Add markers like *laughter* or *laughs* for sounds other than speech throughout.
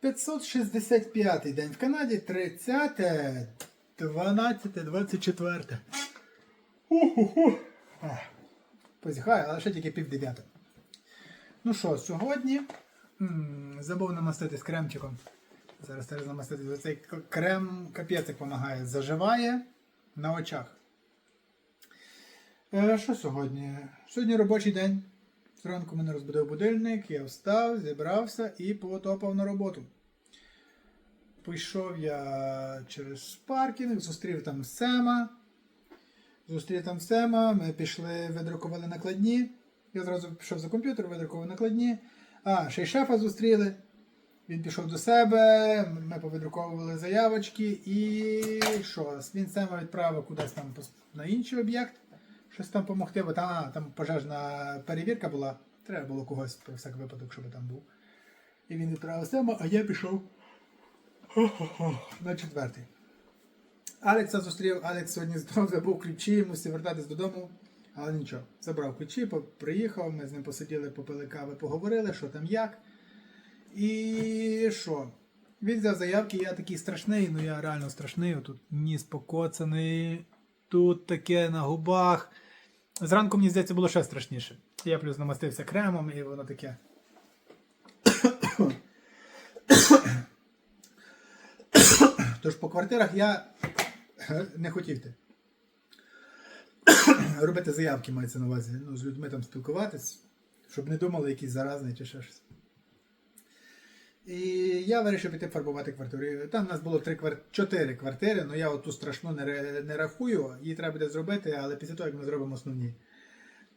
565 день в Канаді, 30, 12, 24. Уху. Позіхаю, але ще тільки пів дев'ята. Ну що, сьогодні м, забув намаститись кремчиком. Зараз треба намастити. Цей крем капець допомагає. Заживає на очах. Е, що сьогодні? Сьогодні робочий день. Зранку мене розбудив будильник, я встав, зібрався і потопав на роботу. Пішов я через паркінг, зустрів там Сема. Зустрів там Сема, ми пішли, видрукували накладні. Я зразу пішов за комп'ютер, видрукував накладні. А, ще й шефа зустріли. Він пішов до себе, ми повидруковували заявочки і що? Він Сема відправив кудись там на інший об'єкт. Щось там допомогти, бо там, там пожежна перевірка була. Треба було когось про всяк випадок, щоб там був. І він відправив Сема, а я пішов на четвертий. Алекса зустрів, Алекс сьогодні забув ключі, мусив вертатись додому, але нічого. Забрав ключі, приїхав, ми з ним посиділи, попили кави, поговорили, що там як. І що? Він взяв заявки, я такий страшний, ну я реально страшний. Тут ніс покоцаний, тут таке на губах. Зранку, мені здається, було ще страшніше. Я плюс намастився кремом і воно таке. Тож по квартирах я не хотів йти. Робити заявки мається на увазі. Ну, з людьми там спілкуватись, щоб не думали якісь заразні чи ще щось. І я вирішив піти фарбувати квартиру. Там у нас було три квар... чотири квартири, але я оту страшну не, не рахую, її треба буде зробити, але після того, як ми зробимо основні.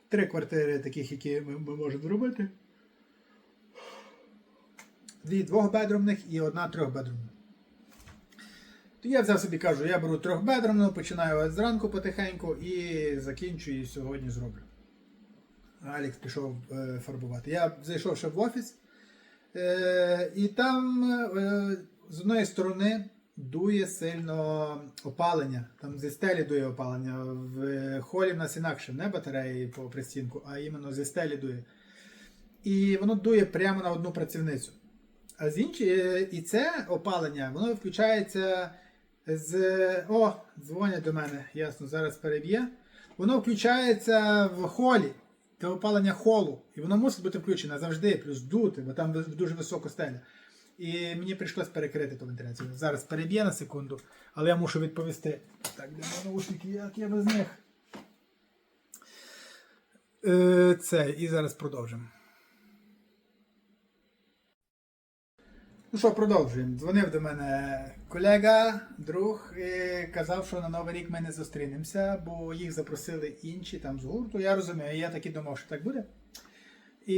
Три квартири таких, які ми, ми можемо зробити. Дві двохбедрумних і одна трьохбедрумна. То я взяв собі кажу, я беру трьохбедрумну, починаю зранку потихеньку і закінчую сьогодні зроблю. Алекс пішов е, фарбувати. Я зайшов ще в офіс, і там е, з одної сторони дує сильно опалення. Там зі стелі дує опалення. В холі в нас інакше, не батареї по пристінку, а іменно зі стелі дує. І воно дує прямо на одну працівницю. А з іншої, і це опалення, воно включається з. О, дзвонять до мене, ясно, зараз переб'є. Воно включається в холі. Це опалення холу. І воно мусить бути включене завжди, плюс дути, бо там дуже висока стеля. І мені прийшлось перекрити ту вентиляцію. Зараз переб'є на секунду, але я мушу відповісти. Так, де наушники, як я без них. Е, це, і зараз продовжимо. Ну що, продовжуємо. Дзвонив до мене колега, друг, і казав, що на Новий рік ми не зустрінемося, бо їх запросили інші там з гурту. Я розумію, я так і думав, що так буде. І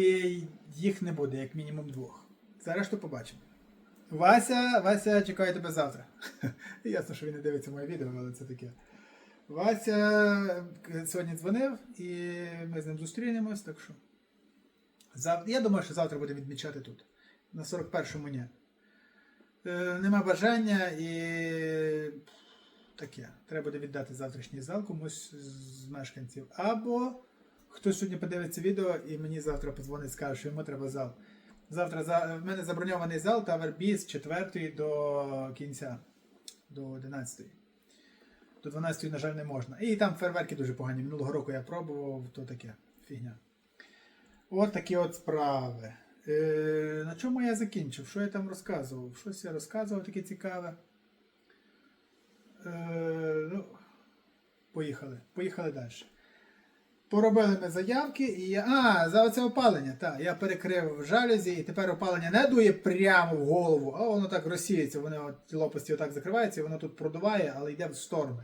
їх не буде, як мінімум двох. Зараз то побачимо. Вася, Вася, чекаю тебе завтра. *laughs* Ясно, що він не дивиться моє відео, але це таке. Вася сьогодні дзвонив, і ми з ним зустрінемось, так що. Я думаю, що завтра будемо відмічати тут. На 41-му ні. Е, нема бажання і таке. Треба буде віддати завтрашній зал комусь з мешканців. Або хтось сьогодні подивиться відео і мені завтра подзвонить, скаже, що йому треба зал. Завтра за... в мене заброньований зал Tower B з 4 до кінця, до 11. До 12, на жаль, не можна. І там фейерверки дуже погані. Минулого року я пробував, то таке фігня. От такі от справи. Е, на чому я закінчив? Що я там розказував? Щось я розказував таке цікаве. Е, ну, поїхали. Поїхали далі. Поробили ми заявки і я. А, за оце опалення. Так, я перекрив в жалюзі, і тепер опалення не дує прямо в голову, а воно так розсіється, воно от, ті лопасті отак закриваються, і воно тут продуває, але йде в сторони.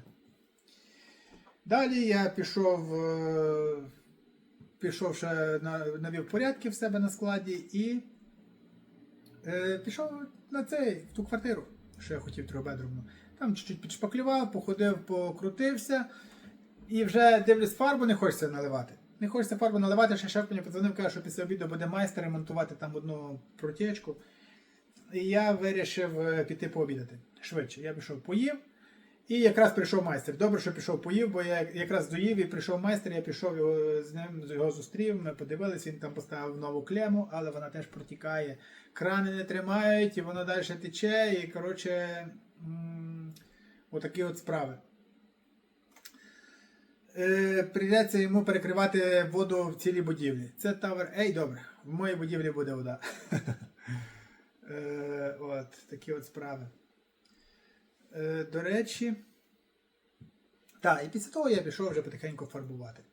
Далі я пішов. е, пішов ще на, навів порядки в себе на складі і е, пішов на цей, в ту квартиру, що я хотів трьохбедрумну. Там чуть-чуть підшпаклював, походив, покрутився. І вже дивлюсь, фарбу не хочеться наливати. Не хочеться фарбу наливати, ще шеф мені подзвонив, каже, що після обіду буде майстер ремонтувати там одну протічку. І я вирішив е, піти пообідати швидше. Я пішов поїв І якраз прийшов майстер. Добре, що пішов поїв, бо я якраз доїв і прийшов майстер, я пішов його, з ним його зустрів. Ми подивилися, він там поставив нову клему, але вона теж протікає. Крани не тримають, і воно далі тече. І коротше, отакі от справи. Е, прийдеться йому перекривати воду в цілій будівлі. Це тавер. Ей, добре, в моїй будівлі буде вода. *laughs* Е, от, такі от справи. Е, до речі. Так, і після того я пішов вже потихеньку фарбувати.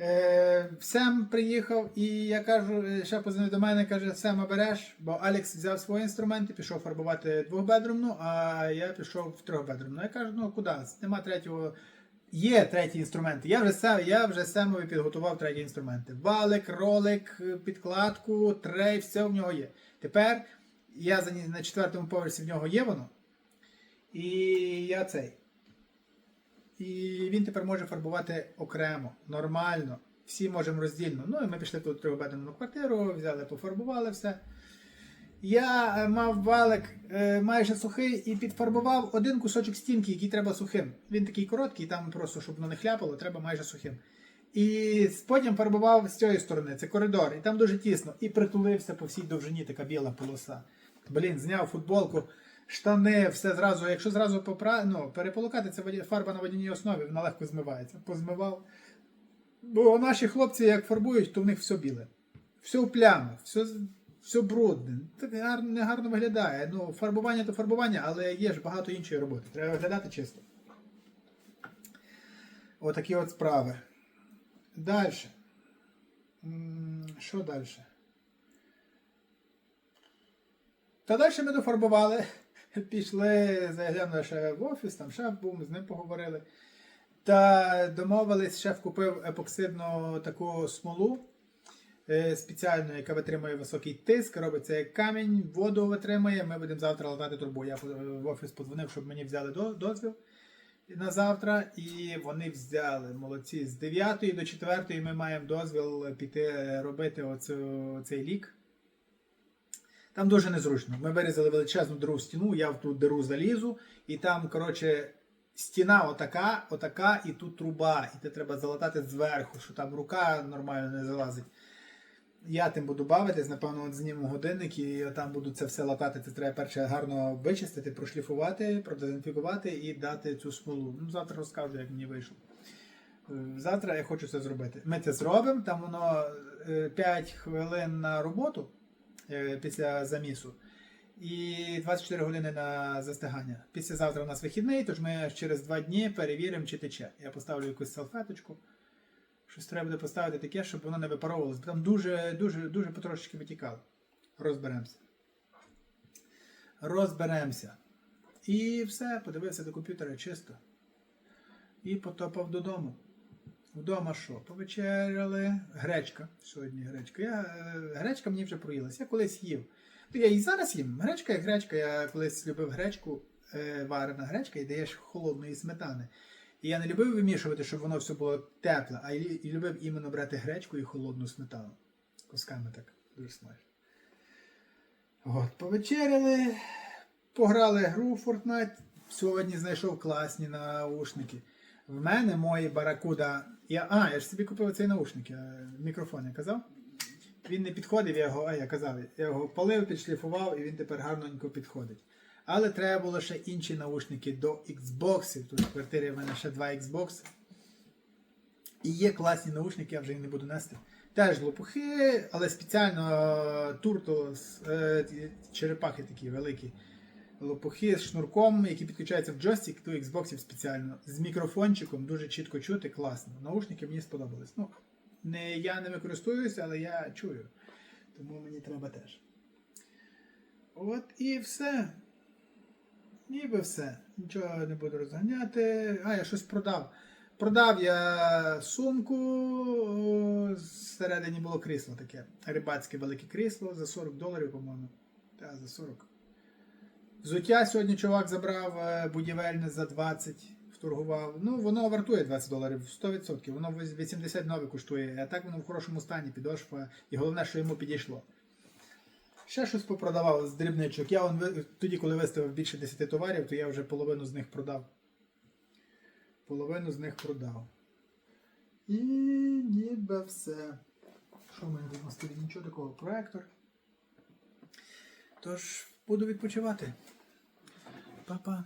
Е, Сем приїхав, і я кажу, е, ще позвонив до мене, каже, Сема береш, бо Алекс взяв свої інструменти, пішов фарбувати двохбедрумну, а я пішов в трьохбедрумну. Я кажу, ну куди? Нема третього. Є треті інструменти. Я вже сам, я вже Семові підготував треті інструменти. Валик, ролик, підкладку, трей, все в нього є. Тепер я на четвертому поверсі в нього є воно. І я цей. І він тепер може фарбувати окремо, нормально. Всі можемо роздільно. Ну і ми пішли тут в трьохбедрену квартиру, взяли, пофарбували все. Я е, мав валик е, майже сухий і підфарбував один кусочок стінки, який треба сухим. Він такий короткий, там просто, щоб воно не хляпало, треба майже сухим. І потім фарбував з цієї сторони, це коридор, і там дуже тісно. І притулився по всій довжині така біла полоса. Блін, зняв футболку, штани, все зразу. Якщо зразу попра... ну, переполукати, це фарба на водяній основі, вона легко змивається. Позмивав. Бо наші хлопці, як фарбують, то в них все біле. Все в плямах, все, все брудне. Так гарно, не гарно виглядає. Ну, фарбування то фарбування, але є ж багато іншої роботи. Треба виглядати чисто. Отакі от справи. Далі. Що далі? Та далі ми дофарбували. *laughs* Пішли, заглянули ще в офіс, там шеф був, ми з ним поговорили. Та домовились, шеф купив епоксидну таку смолу е, спеціальну, яка витримує високий тиск, робиться як камінь, воду витримує. Ми будемо завтра латати трубу. Я в офіс подзвонив, щоб мені взяли дозвіл на завтра, і вони взяли молодці. З 9 до 4 ми маємо дозвіл піти робити оцю, цей лік. Там дуже незручно. Ми вирізали величезну в стіну, я в ту диру залізу, і там, коротше, стіна отака, отака, і тут труба, і це треба залатати зверху, що там рука нормально не залазить. Я тим буду бавитись, напевно, от зніму годинник і там буду це все латати. Це треба перше гарно вичистити, прошліфувати, продезінфікувати і дати цю смолу. Ну, завтра розкажу, як мені вийшло. Е, Завтра я хочу це зробити. Ми це зробимо, там воно 5 хвилин на роботу е, після замісу. І 24 години на застигання. Післязавтра у нас вихідний, тож ми через 2 дні перевіримо, чи тече. Я поставлю якусь салфеточку. Щось треба буде поставити таке, щоб воно не випаровувалося. Там дуже, дуже, дуже потрошечки витікало. Розберемося. Розберемося. І все, подивився до комп'ютера чисто. І потопав додому. Вдома що? Повечеряли. Гречка. Сьогодні гречка. Я, е, гречка мені вже проїлась. Я колись їв. Ну, Я і зараз їм. Гречка як гречка. Я колись любив гречку, е, варена гречка і даєш холодної сметани. І я не любив вимішувати, щоб воно все було тепле, а і любив іменно брати гречку і холодну сметану. Кусками так. Дуже смачно. От, повечеряли, пограли гру в Fortnite. Сьогодні знайшов класні наушники. В мене мої баракуда. Я, а, я ж собі купив цей наушник, я, мікрофон я казав. Він не підходив, я його, а я казав, я його полив, підшліфував і він тепер гарненько підходить. Але треба було ще інші наушники до Xbox. Тут в квартирі в мене ще два Xbox. І є класні наушники, я вже їх не буду нести. Теж лопухи, але спеціально Turtles, е, черепахи такі великі. Лопухи з шнурком, які підключаються в джойстик до Xbox спеціально. З мікрофончиком дуже чітко чути, класно. Наушники мені сподобались. Ну, не, я ними користуюся, але я чую. Тому мені треба теж. От і все. Ніби все. Нічого не буду розганяти. А, я щось продав. Продав я сумку. о, Всередині було крісло таке. Рибацьке велике крісло за 40 доларів, по-моєму. Так, за 40. Взуття сьогодні чувак забрав е, будівельне за 20, вторгував. Ну, воно вартує 20 доларів, 100%. Воно 80 нове коштує, а так воно в хорошому стані, підошва. І головне, що йому підійшло. Ще щось попродавав з дрібничок. Я он, тоді, коли виставив більше 10 товарів, то я вже половину з них продав. половину з них продав. І ніби все. Що в мене тут на? Нічого такого. Проектор. Тож буду відпочивати. Па-па.